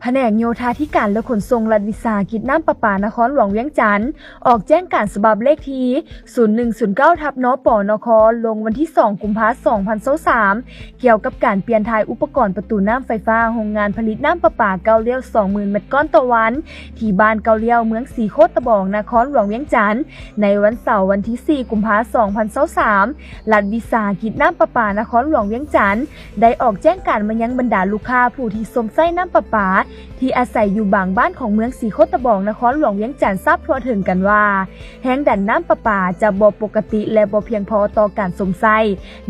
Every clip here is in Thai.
แผนกโยธาธิการและขนส่งรัฐวิสาหกิจน้ำประปานครหลวงเวียงจันทน์ออกแจ้งการฉบับเลขที่ 0109 ทับนปนครลงวันที่ 2 กุมภาพันธ์2023เกี่ยวกับการเปลี่ยนถ่ายอุปกรณ์ประตูน้ำไฟฟ้าโรงงานผลิตน้ำประปาเกาเลี้ยว 20,000 เม็ดก้อนต่อวัน ที่บ้านเกาเลี้ยวเมืองสีโคตตะบองนครหลวงเวียงจันทน์ในวันเสาร์วันที่ 4 กุมภาพันธ์2023รัฐวิสาหกิจน้ำประปานครหลวงเวียงจันทน์ได้ออกแจ้งการมายังบรรดาลูกค้าผู้ที่สมใส่น้ำประปาที่อาศัยอยู่บางบ้านของเมืองสีโคตะบองนครหลวงเวียงจันทร์ทราบทั่วถึงกันว่า แห้งดันน้ำประปาจะบ่ปกติและบ่เพียงพอต่อการสมไส้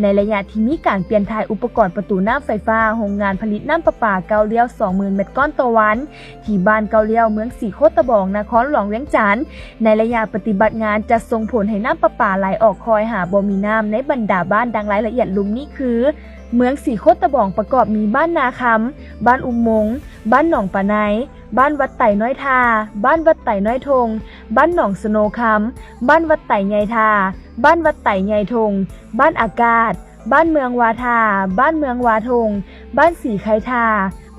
ในระยะที่มีการเปลี่ยนถ่ายอุปกรณ์ประตูน้ำไฟฟ้าโรงงานผลิตน้ำประปาเกาเลี้ยว 20,000 เม็ดก้อนต่อวัน ที่บ้านเกาเลี้ยวเมืองสีโคตะบองนครหลวงเวียงจันทร์ในระยะปฏิบัติงานจะส่งผลให้น้ำประปาไหลออกคอยหาบ่มีน้ำในบรรดาบ้านดังรายละเอียดลุมนี้คือ เมืองสีโคตะบองประกอบมีบ้านนาคำบ้านอุโมงค์ บ้านหนองปะไนบ้านวัดไต่น้อยทา บ้านวัดไต่น้อยทง บ้านหนองสโนคำบ้านวัดไต่ใหญ่ทา บ้านวัดไต่ใหญ่ทง บ้านอากาศ บ้านเมืองวาทา บ้านเมืองวาทง บ้านสีไคทา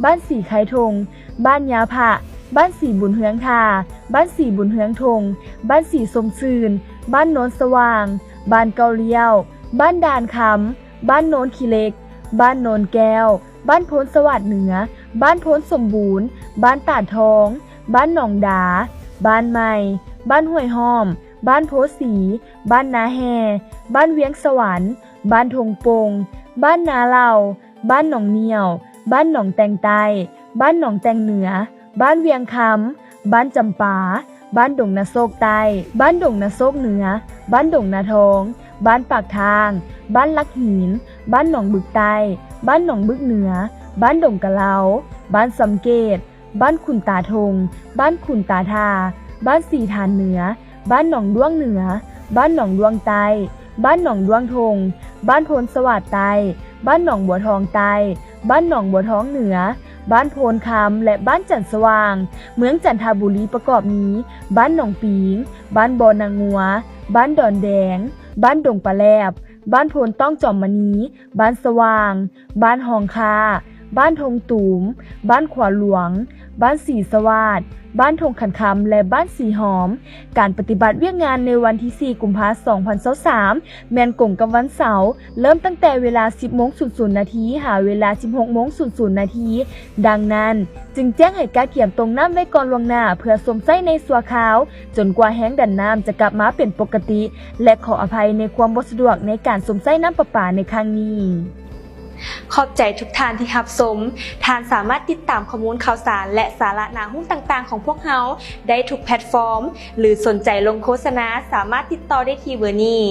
บ้านสีไคทง บ้านยาผะบ้านสีบุญเฮืองทา บ้านสีบุญเฮืองทง บ้านสีสมซืน บ้านโนนสว่าง บ้านเกาเลี้ยว บ้านด่านคำบ้านโนนขีเล็ก บ้านโนนแก้ว บ้านโพนสวัสดเหนือ บ้านโพนสมบูรณ์ บ้านตาดทอง บ้านหนองดา บ้านใหม่ บ้านห้วยหอม บ้านโพสี บ้านนาแฮ บ้านเวียงสวรรค์ บ้านทงปง บ้านนาเหล่า บ้านหนองเหนียว บ้านหนองแตงไตบ้านหนองแตงเหนือ บ้านเวียงคำบ้านจำปา บ้านดงนาโซกใต้ บ้านดงนาโซกเหนือ บ้านดงนาทอง บ้านปากทาง บ้านลักหิน บ้านหนองบึกใต้ บ้านหนองบึกเหนือ บ้านดงกะเลาบ้านสำเกต บ้านขุนตาทง บ้านขุนตาทา บ้านสีฐานเหนือ บ้านหนองด้วงเหนือ บ้านหนองดวงใต้ บ้านหนองดวงทง บ้านโพนสวัสดใต้ บ้านหนองบัวทองใต้ บ้านหนองบัวท้องเหนือ บ้านโพนคำและบ้านจันทร์สว่าง เมืองจันทบุรีประกอบนี้ บ้านหนองปีง บ้านบอนางงัว บ้านดอนแดง บ้านดงปลาแลบ บ้านโพนต้องจอมมณี บ้านสว่าง บ้านหองคา บ้านทงตูม บ้านขวาหลวง บ้านสีสวาดบ้านทงขันคำและบ้านสีหอม การปฏิบัติเวียกงานในวันที่ 4 กุมภาพันธ์2023แมนกงกับวันเสาร์ เริ่มตั้งแต่เวลา 10โมง00นาทีหาเวลา 16โมง00นาทีดังนั้น จึงแจ้งให้กาเขียนตรงน้ำไว้ก่อนลวงหน้า เพื่อสวมใส่ในสัวขาว จนกว่าแห้งดันน้ำจะกลับมาเป็นปกติ และขออภัยในความบสะดวกในการสวมใส่น้ำประปาในครั้งนี้ ขอบใจทุกท่านที่รับสมท่านสามารถติดตามข้อมูลข่าวสาร และสาระนาหุ้นต่างๆ ของพวกเฮาได้ทุกแพลตฟอร์ม หรือสนใจลงโฆษณาสามารถติดต่อได้ที่เบอร์นี้